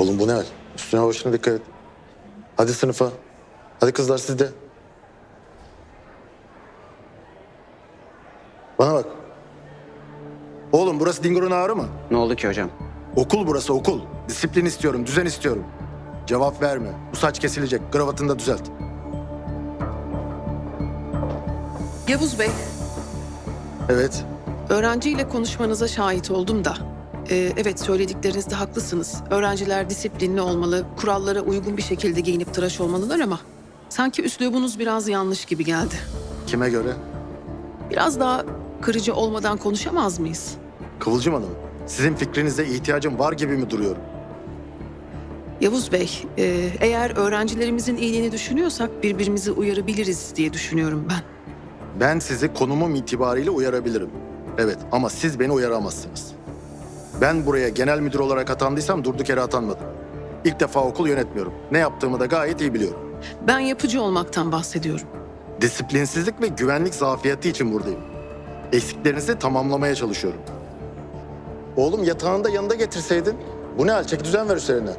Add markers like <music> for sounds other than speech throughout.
Oğlum bu ne hal? Üstüne başına dikkat et. Hadi sınıfa. Hadi kızlar siz de. Bana bak. Oğlum burası Dingo'nun ağrı mı? Ne oldu ki hocam? Okul burası okul. Disiplin istiyorum, düzen istiyorum. Cevap verme. Bu saç kesilecek. Kravatını da düzelt. Yavuz Bey, Evet. öğrenciyle konuşmanıza şahit oldum da. Ee, evet söylediklerinizde haklısınız. Öğrenciler disiplinli olmalı, kurallara uygun bir şekilde giyinip tıraş olmalılar ama... ...sanki üslubunuz biraz yanlış gibi geldi. Kime göre? Biraz daha kırıcı olmadan konuşamaz mıyız? Kıvılcım Hanım. Sizin fikrinize ihtiyacım var gibi mi duruyorum? Yavuz Bey, e, eğer öğrencilerimizin iyiliğini düşünüyorsak birbirimizi uyarabiliriz diye düşünüyorum ben. Ben sizi konumum itibariyle uyarabilirim. Evet ama siz beni uyaramazsınız. Ben buraya genel müdür olarak atandıysam durduk yere atanmadım. İlk defa okul yönetmiyorum. Ne yaptığımı da gayet iyi biliyorum. Ben yapıcı olmaktan bahsediyorum. Disiplinsizlik ve güvenlik zafiyeti için buradayım. Eksiklerinizi tamamlamaya çalışıyorum. Oğlum yatağını da yanında getirseydin. Bu ne hal? Çeki düzen ver üzerine.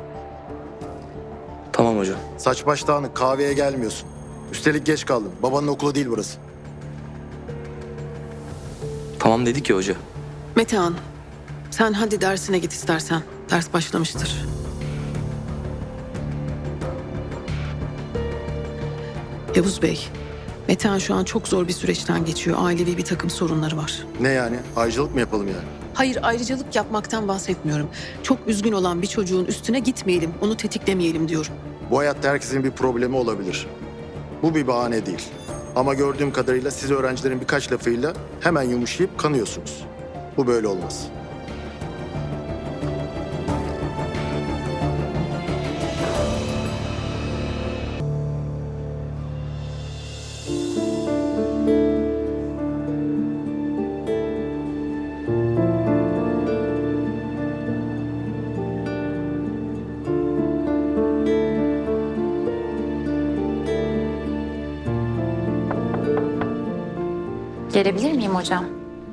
Tamam hocam. Saç baş dağınık kahveye gelmiyorsun. Üstelik geç kaldın. Babanın okulu değil burası. Tamam dedi ki hoca. Metehan, sen hadi dersine git istersen. Ders başlamıştır. Yavuz Bey, Metehan şu an çok zor bir süreçten geçiyor. Ailevi bir takım sorunları var. Ne yani? Aycılık mı yapalım yani? Hayır ayrıcalık yapmaktan bahsetmiyorum. Çok üzgün olan bir çocuğun üstüne gitmeyelim, onu tetiklemeyelim diyorum. Bu hayatta herkesin bir problemi olabilir. Bu bir bahane değil. Ama gördüğüm kadarıyla siz öğrencilerin birkaç lafıyla hemen yumuşayıp kanıyorsunuz. Bu böyle olmaz. Gelebilir miyim hocam?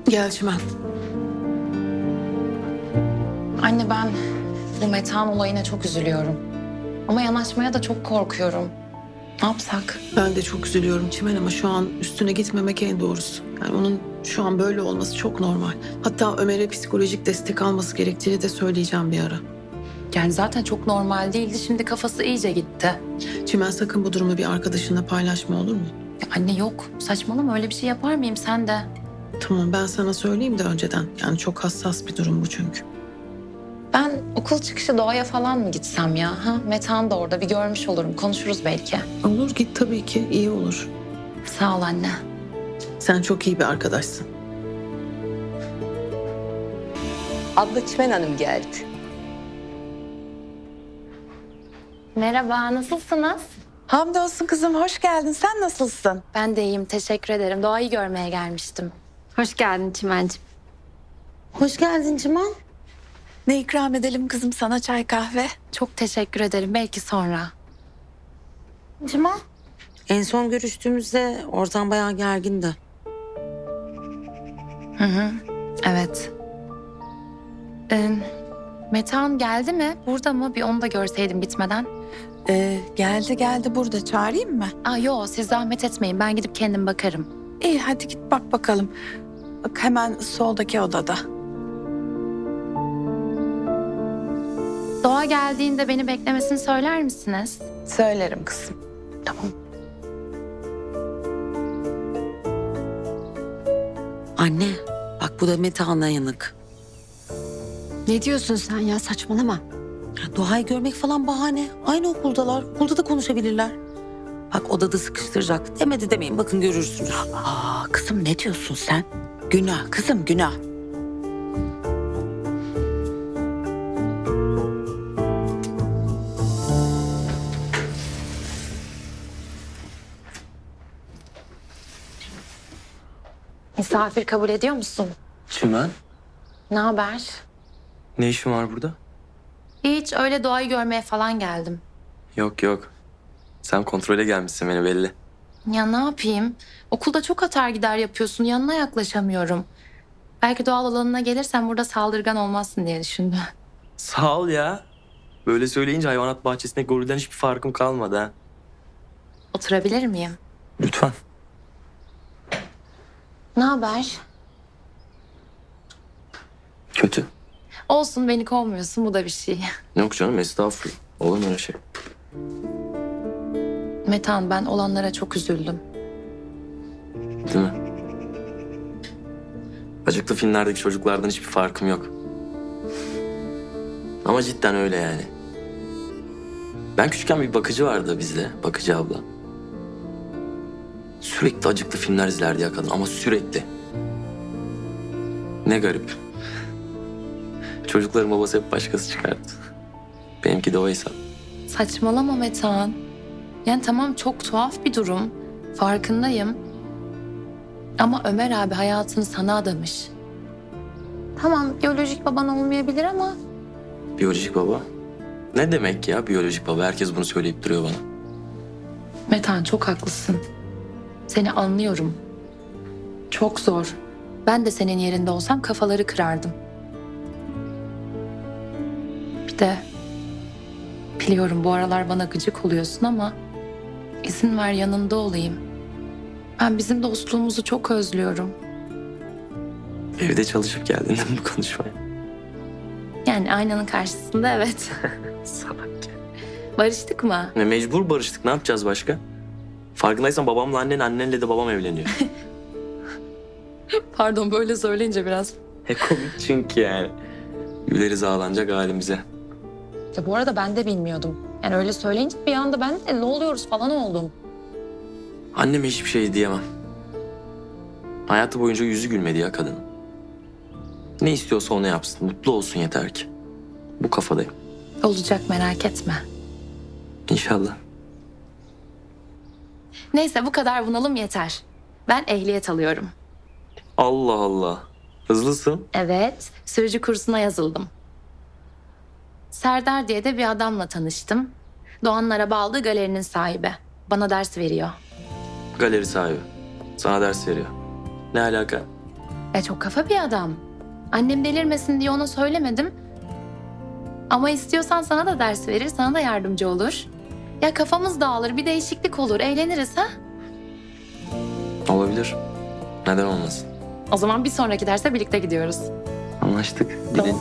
Gel Çimen. Anne ben bu metan olayına çok üzülüyorum. Ama yanaşmaya da çok korkuyorum. Ne yapsak? Ben de çok üzülüyorum Çimen ama şu an üstüne gitmemek en doğrusu. Yani onun şu an böyle olması çok normal. Hatta Ömer'e psikolojik destek alması gerektiğini de söyleyeceğim bir ara. Yani zaten çok normal değildi. Şimdi kafası iyice gitti. Çimen sakın bu durumu bir arkadaşınla paylaşma olur mu? Anne yok. Saçmalama öyle bir şey yapar mıyım sen de? Tamam ben sana söyleyeyim de önceden. Yani çok hassas bir durum bu çünkü. Ben okul çıkışı doğaya falan mı gitsem ya? Ha? Metan da orada bir görmüş olurum. Konuşuruz belki. Olur git tabii ki iyi olur. Sağ ol anne. Sen çok iyi bir arkadaşsın. Abla Çimen Hanım geldi. Merhaba, nasılsınız? Hamdolsun kızım hoş geldin. Sen nasılsın? Ben de iyiyim, teşekkür ederim. Doğayı görmeye gelmiştim. Hoş geldin Çimen'cim. Hoş geldin Ciman. Ne ikram edelim kızım sana çay kahve? Çok teşekkür ederim. Belki sonra. Ciman. En son görüştüğümüzde ortam bayağı gergindi. Hı hı. Evet. Ee, Metehan geldi mi? Burada mı? Bir onu da görseydim gitmeden. Ee, geldi geldi burada çağırayım mı? Aa yo siz zahmet etmeyin. Ben gidip kendim bakarım. İyi hadi git bak bakalım. Bak hemen soldaki odada. Doğa geldiğinde beni beklemesini söyler misiniz? Söylerim kızım. Tamam. Anne bak bu da Metehan'la yanık. Ne diyorsun sen ya saçmalama. Ya, Doğayı görmek falan bahane. Aynı okuldalar. Okulda da konuşabilirler. Bak odada sıkıştıracak. Demedi demeyin bakın görürsünüz. Aa kızım ne diyorsun sen? Günah kızım günah. Misafir kabul ediyor musun? Çimen? Ne haber? Ne işin var burada? Hiç öyle doğayı görmeye falan geldim. Yok yok. Sen kontrole gelmişsin beni belli. Ya ne yapayım? Okulda çok atar gider yapıyorsun. Yanına yaklaşamıyorum. Belki doğal alanına gelirsen burada saldırgan olmazsın diye düşündüm. Sağ ol ya. Böyle söyleyince hayvanat bahçesinde gorilden hiçbir farkım kalmadı ha. Oturabilir miyim? Lütfen. Ne haber? Kötü. Olsun beni kovmuyorsun bu da bir şey. <laughs> Yok canım estağfurullah. Olur mu öyle şey? Metan ben olanlara çok üzüldüm. Değil mi? Acıklı filmlerdeki çocuklardan hiçbir farkım yok. Ama cidden öyle yani. Ben küçükken bir bakıcı vardı bizde. Bakıcı abla. Sürekli acıklı filmler izlerdi ya kadın ama sürekli. Ne garip. Çocukların babası hep başkası çıkardı. Benimki de o hesap. Saçmalama Metan. Yani tamam çok tuhaf bir durum. Farkındayım. Ama Ömer abi hayatını sana adamış. Tamam biyolojik baban olmayabilir ama Biyolojik baba. Ne demek ya biyolojik baba? Herkes bunu söyleyip duruyor bana. Metan çok haklısın. Seni anlıyorum. Çok zor. Ben de senin yerinde olsam kafaları kırardım. De biliyorum bu aralar bana gıcık oluyorsun ama izin ver yanında olayım. Ben bizim dostluğumuzu çok özlüyorum. Evde çalışıp geldin değil <laughs> mi bu konuşmaya? Yani aynanın karşısında evet. <laughs> Salak. Barıştık mı? Ne mecbur barıştık. Ne yapacağız başka? Farkındaysan babamla annen, annenle de babam evleniyor. <laughs> Pardon böyle söyleyince biraz. e komik çünkü yani. Güleriz ağlanacak halimize. Ya bu arada ben de bilmiyordum. Yani öyle söyleyince bir anda ben de ne oluyoruz falan oldum. Anneme hiçbir şey diyemem. Hayatı boyunca yüzü gülmedi ya kadın. Ne istiyorsa onu yapsın. Mutlu olsun yeter ki. Bu kafadayım. Olacak merak etme. İnşallah. Neyse bu kadar bunalım yeter. Ben ehliyet alıyorum. Allah Allah. Hızlısın. Evet, sürücü kursuna yazıldım. Serdar diye de bir adamla tanıştım. Doğanlara bağlı galerinin sahibi. Bana ders veriyor. Galeri sahibi. Sana ders veriyor. Ne alaka? E çok kafa bir adam. Annem delirmesin diye ona söylemedim. Ama istiyorsan sana da ders verir, sana da yardımcı olur. Ya kafamız dağılır, bir değişiklik olur, eğleniriz ha? Olabilir. Neden olmasın? O zaman bir sonraki derse birlikte gidiyoruz. Anlaştık. Tamam. Gidelim.